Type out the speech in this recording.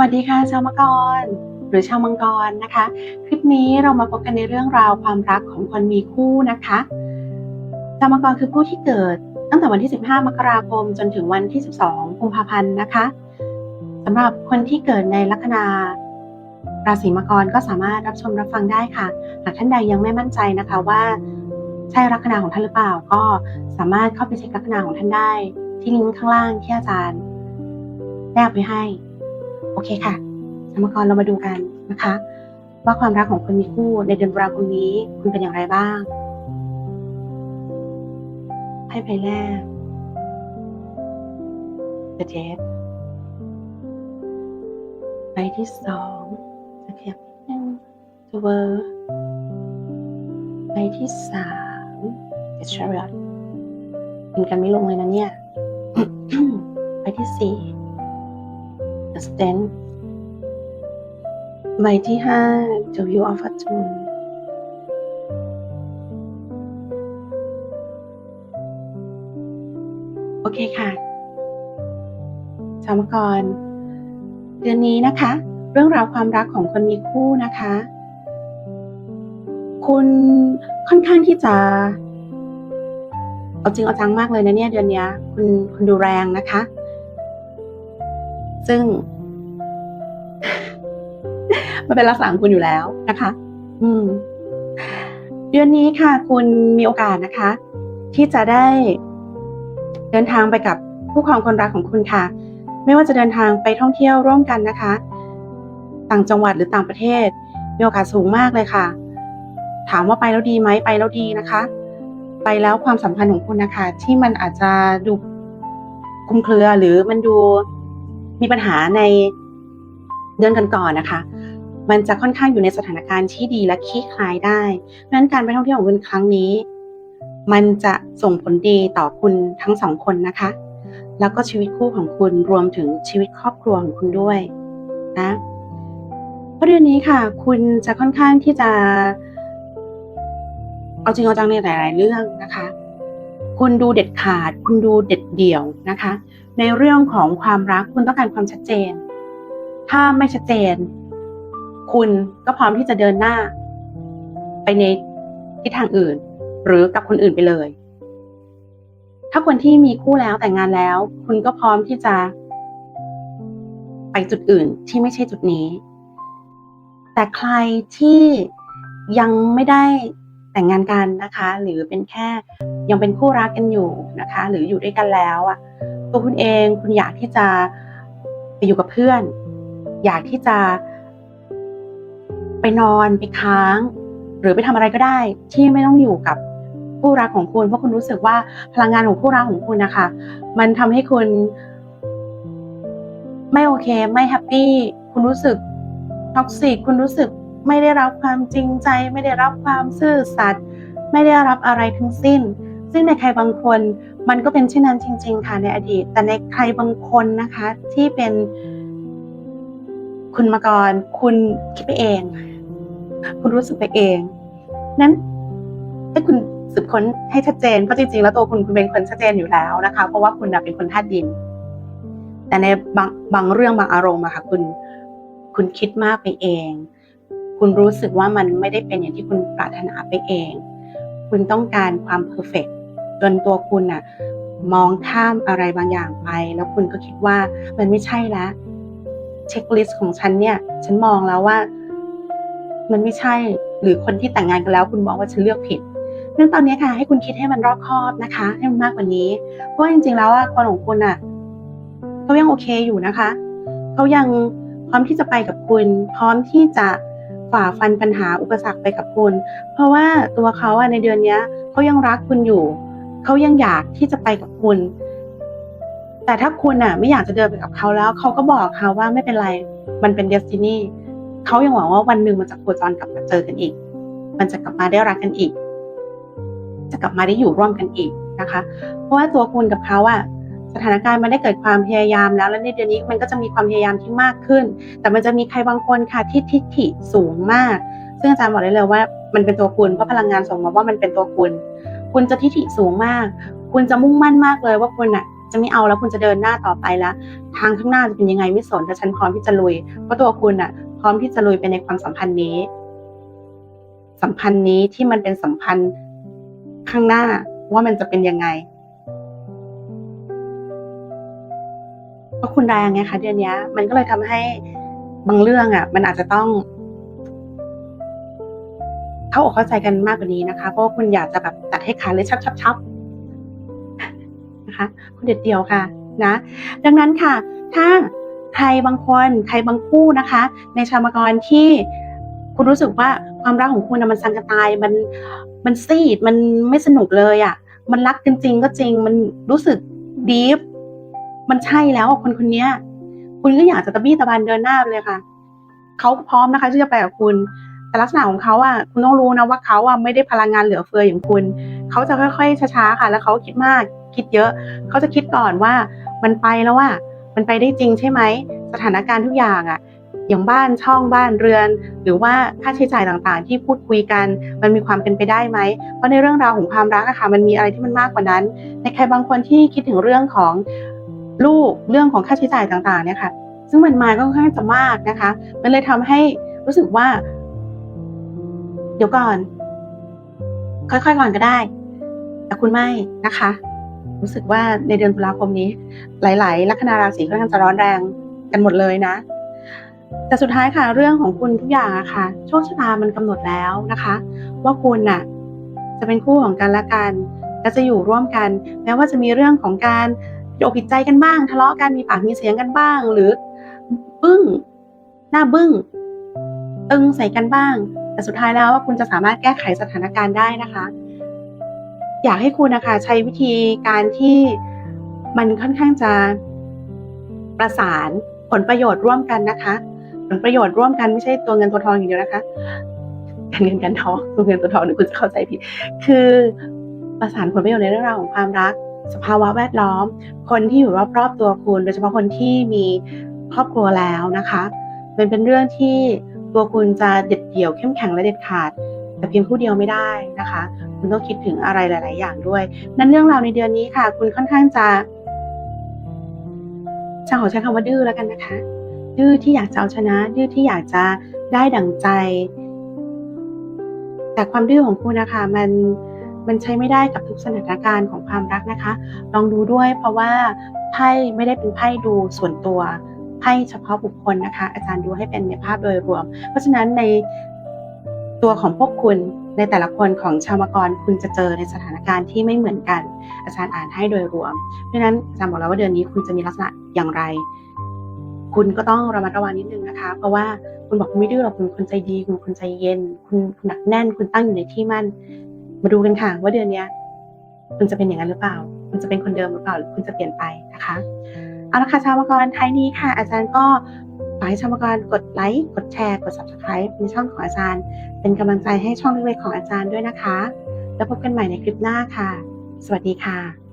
วัสดีค่ะชาวมังกร หรือชาวมังกรนะคะ คลิปนี้เรามาพบกันในเรื่องราวความรักของคนมีคู่นะคะชาวมังกรคือผู้ที่เกิดตั้งแต่วันที่ 15 มกราคม จนถึงวันที่ 12 กุมภาพันธ์นะคะสำหรับคนที่เกิดในลัคนาราศีมังกรก็สามารถรับชมรับฟังได้ค่ะ หากท่านใดยังไม่มั่นใจนะคะว่าใช่ลัคนาของท่านหรือเปล่า ก็สามารถเข้าไปเช็คลัคนาของท่านได้ ที่ลิงก์ข้างล่างที่อาจารย์แนบไว้ให้ โอเคค่ะสมกรเรามาดูกันนะคะ ว่าความรักของคนมีคู่ในเดือนตุลาคมนี้คุณเป็นอย่างไรบ้างไพ่ใบแรก The Jet ใบที่สองจะขยับนิดนึง The World ใบที่สาม The Chariot กินกันไม่ลงเลยนะเนี่ย ใบที่สี่ The Stand ใบที่ห้า The View of Fortune โอเคค่ะชาวมังกรเดือนนี้นะคะ เรื่องราวความรักของคนมีคู่นะคะ คุณค่อนข้างที่จะเอาจริงเอาจังมากเลยนะเนี่ยเดือนนี้คุณคุณดูแรงนะคะ ซึ่ง มันเป็นลักษณะของคุณอยู่แล้วนะคะ อืม เดือนนี้ค่ะ คุณมีโอกาสนะคะ ที่จะได้ เดินทางไปกับผู้ครองคนรักของคุณค่ะ ไม่ว่าจะเดินทางไปท่องเที่ยวร่วมกันนะคะ ต่างจังหวัดหรือต่างประเทศ มีโอกาสสูงมากเลยค่ะ ถามว่าไปแล้วดีไหมไปแล้วดีนะคะ ไปแล้วความสัมพันธ์ของคุณนะคะ ที่มันอาจจะดูคุมเครือหรือมันดู มีปัญหาในเดือนก่อนๆนะคะ มันจะค่อนข้างอยู่ในสถานการณ์ที่ดีและคลี่คลายได้เพราะฉะนั้นการไปท่องเที่ยวของคุณครั้งนี้ มันจะส่งผลดีต่อคุณทั้งสองคนนะคะ แล้วก็ชีวิตคู่ของคุณรวมถึงชีวิตครอบครัวของคุณด้วยนะเพราะเดือนนี้ค่ะ คุณจะค่อนข้างที่จะเอาจริงเอาจังในหลาย ๆ เรื่องนะคะ คุณดูเด็ดขาด คุณดูเด็ดเดี่ยวนะคะ ในเรื่องของความรักคุณต้องการความชัดเจน ถ้าไม่ชัดเจน คุณก็พร้อมที่จะเดินหน้า ไปในทิศทางอื่น หรือกับคนอื่นไปเลย ถ้าคนที่มีคู่แล้วแต่งงานแล้ว คุณก็พร้อมที่จะ ไปจุดอื่นที่ไม่ใช่จุดนี้ แต่ใครที่ยังไม่ได้ แต่งงานกันนะคะ หรือเป็นแค่ยังเป็นคู่รักกันอยู่นะคะ หรืออยู่ด้วยกันแล้วอะตัวคุณเองคุณอยากที่จะไปอยู่กับเพื่อน อยากที่จะไปนอนไปค้าง หรือไปทำอะไรก็ได้ ที่ไม่ต้องอยู่กับคู่รักของคุณเพราะคุณรู้สึกว่าพลังงานของคู่รักของคุณนะคะ มันทำให้คุณ ไม่โอเค ไม่แฮปปี้คุณรู้สึกท็อกซิกคุณรู้สึก ไม่ได้รับความจริงใจ ไม่ได้รับความซื่อสัตย์ไม่ได้รับอะไรทั้งสิ้น ซึ่งในใครบางคนมันก็เป็นเช่นนั้นจริง ๆ ค่ะในอดีต แต่ในใครบางคนนะคะที่เป็นคุณมาก่อนคุณคิดไปเอง คุณรู้สึกไปเอง นั้นให้คุณสืบค้นให้ชัดเจนเพราะจริงๆ แล้วตัวคุณคุณเป็นคนชัดเจนอยู่แล้วนะคะ เพราะว่าคุณเป็นคนธาตุดิน แต่ในบางบางเรื่องบางอารมณ์อะค่ะคุณคุณคิดมากไปเอง คุณรู้สึกว่ามันไม่ได้เป็นอย่างที่คุณปรารถนาไปเอง คุณต้องการความเพอร์เฟกจนตัวคุณอะมองข้ามอะไรบางอย่างไป แล้วคุณก็คิดว่ามันไม่ใช่แล้วเช็คลิสต์ของฉันเนี่ย ฉันมองแล้วว่า มันไม่ใช่ หรือคนที่แต่งงานกันแล้ว คุณมองว่าฉันเลือกผิดเรื่องตอนนี้ค่ะ ให้คุณคิดให้มันรอบคอบนะคะ ให้มันมากกว่านี้ เพราะจริงๆแล้วอะคนของคุณอะเขายังโอเคอยู่นะคะเขายังพร้อมที่จะไปกับคุณ พร้อมที่จะ ฝ่าฟันปัญหาอุปสรรคไปกับคุณ เพราะว่าตัวเขาอะในเดือนเนี้ยเขายังรักคุณอยู่ เขายังอยากที่จะไปกับคุณ แต่ถ้าคุณอะไม่อยากจะเดินไปกับเขาแล้วเขาก็บอกเขาว่าไม่เป็นไร มันเป็นเดสตินีเขายังหวังว่าวันหนึ่งมันจะโคจรกลับมาเจอกันอีก มันจะกลับมาได้รักกันอีก จะกลับมาได้อยู่ร่วมกันอีกนะคะ เพราะว่าตัวคุณกับเขาอะ สถานการณ์มันได้เกิดความพยายามแล้วและในเดือนนี้มันก็จะมีความพยายามที่มากขึ้น แต่มันจะมีใครบางคนค่ะที่ทิฐิสูงมาก ซึ่งอาจารย์บอกได้เลยว่ามันเป็นตัวคุณเพราะพลังงานส่งมาว่ามันเป็นตัวคุณ คุณจะทิฐิสูงมาก คุณจะมุ่งมั่นมากเลยว่าคุณอะจะไม่เอาแล้วคุณจะเดินหน้าต่อไปแล้ว ทางข้างหน้าจะเป็นยังไงไม่สนแต่ฉันพร้อมที่จะลุย เพราะตัวคุณอะ พร้อมที่จะลุยไปในความสัมพันธ์นี้ สัมพันธ์นี้ที่มันเป็นสัมพันธ์ข้างหน้าว่ามันจะเป็นยังไง คุณแรงไงคะเดือนนี้มันก็เลยทำให้บางเรื่องอะ มันอาจจะต้อง เข้าอกเข้าใจกันมากกว่านี้นะคะ เพราะว่าคุณอยากจะแบบตัดให้ขาดเลยชับชับชับนะคะ คุณเด็ดเดียวค่ะ นะ ดังนั้นค่ะ ถ้าใครบางคนใครบางคู่นะคะ ในชาวมังกรที่คุณรู้สึกว่าความรักของคุณมันสังกตายมันมันซีดมันไม่สนุกเลยอะ่ะ มันรักจริงๆ ก็จริงมันรู้สึกดีฟ มันใช่แล้วคนคนนี้คุณก็อยากจะตะบี้ตะบันเดินหน้าไปเลยค่ะเขาพร้อมนะคะที่จะไปกับคุณ แต่ลักษณะของเขาอะคุณต้องรู้นะว่าเขาอะไม่ได้พลังงานเหลือเฟืออย่างคุณเขาจะค่อยๆช้าๆค่ะ แล้วเขาคิดมากคิดเยอะเขาจะคิดก่อนว่ามันไปแล้วว่ามันไปได้จริงใช่ไหมสถานการณ์ทุกอย่างอะอย่างบ้านช่องบ้านเรือน หรือว่าค่าใช้จ่ายต่างๆ ที่พูดคุยกัน มันมีความเป็นไปได้ไหม เพราะในเรื่องราวของความรักอะค่ะมันมีอะไรที่มันมากกว่านั้น ในใครบางคนที่คิดถึงเรื่องของ ลูกเรื่องของค่าใช้จ่ายต่างๆเนี่ยค่ะ ซึ่งมันมาก็ค่อนข้างจะมากนะคะ มันเลยทำให้รู้สึกว่า เดี๋ยวก่อน ค่อยๆก่อนก็ได้ แต่คุณไม่นะคะ รู้สึกว่าในเดือนตุลาคมนี้ หลาย ๆ ลัคนาราศีค่อนข้างจะร้อนแรงกันหมดเลยนะ แต่สุดท้ายค่ะ เรื่องของคุณทุกอย่างอะค่ะ โชคชะตามันกำหนดแล้วนะคะ ว่าคุณน่ะ จะเป็นคู่ของกันและกันและจะอยู่ร่วมกัน แม้ว่าจะมีเรื่องของการ ผิดอกผิดใจกันบ้าง ทะเลาะกันมีปากมีเสียงกันบ้าง หรือบึ้งหน้าบึ้งตึงใส่กันบ้าง แต่สุดท้ายแล้วว่าคุณจะสามารถแก้ไขสถานการณ์ได้นะคะ อยากให้คุณนะคะ ใช้วิธีการที่มันค่อนข้างจะประสานผลประโยชน์ร่วมกันนะคะ ผลประโยชน์ร่วมกันไม่ใช่ตัวเงินตัวทองอย่างเดียวนะคะการเงินการทองตัวเงินตัวทองเดี๋ยวคุณจะเข้าใจผิด คือประสานผลประโยชน์ในเรื่องราวของความรัก สภาวะแวดล้อม คนที่อยู่รอบๆตัวคุณ โดยเฉพาะคนที่มีครอบครัวแล้วนะคะมันเป็นเรื่องที่ตัวคุณจะเด็ดเดี่ยวเข้มแข็งและเด็ดขาด แต่เพียงผู้เดียวไม่ได้นะคะ คุณต้องคิดถึงอะไรหลาย ๆ อย่างด้วย นั้นเรื่องราวในเดือนนี้ค่ะ คุณค่อนข้างจะจะขอใช้คำว่าดื้อแล้วกันนะคะ ดื้อที่อยากจะเอาชนะ ดื้อที่อยากจะได้ดั่งใจ แต่ความดื้อของคุณนะคะ มัน มันใช้ไม่ได้กับทุกสถานการณ์ของความรักนะคะ ลองดูด้วยเพราะว่าไพ่ไม่ได้เป็นไพ่ดูส่วนตัวไพ่เฉพาะบุคคลนะคะ อาจารย์ดูให้เป็นในภาพโดยรวม เพราะฉะนั้นในตัวของพวกคุณในแต่ละคนของชาวมกรคุณจะเจอในสถานการณ์ที่ไม่เหมือนกัน อาจารย์อ่านให้โดยรวม เพราะฉะนั้นอาจารย์บอกแล้วว่าเดือนนี้คุณจะมีลักษณะอย่างไร คุณก็ต้องระมัดระวังนิดนึงนะคะ เพราะว่าคุณบอกคุณไม่ดื้อหรอกคุณคนใจดี คุณคนใจเย็น คุณหนักแน่น คุณตั้งอยู่ในที่มั่น มาดูกันค่ะ ว่าเดือนนี้คุณจะเป็นอย่างนั้นหรือเปล่า คุณจะเป็นคนเดิมหรือเปล่าหรือคุณจะเปลี่ยนไปนะคะ เอาละค่ะชาวมังกรท้ายนี้ค่ะ อาจารย์ก็ฝากให้ชาวมังกรกดไลค์กดแชร์กด subscribe ในช่องของอาจารย์ เป็นกำลังใจให้ช่องเล็กๆของอาจารย์ด้วยนะคะ แล้วพบกันใหม่ในคลิปหน้าค่ะ สวัสดีค่ะ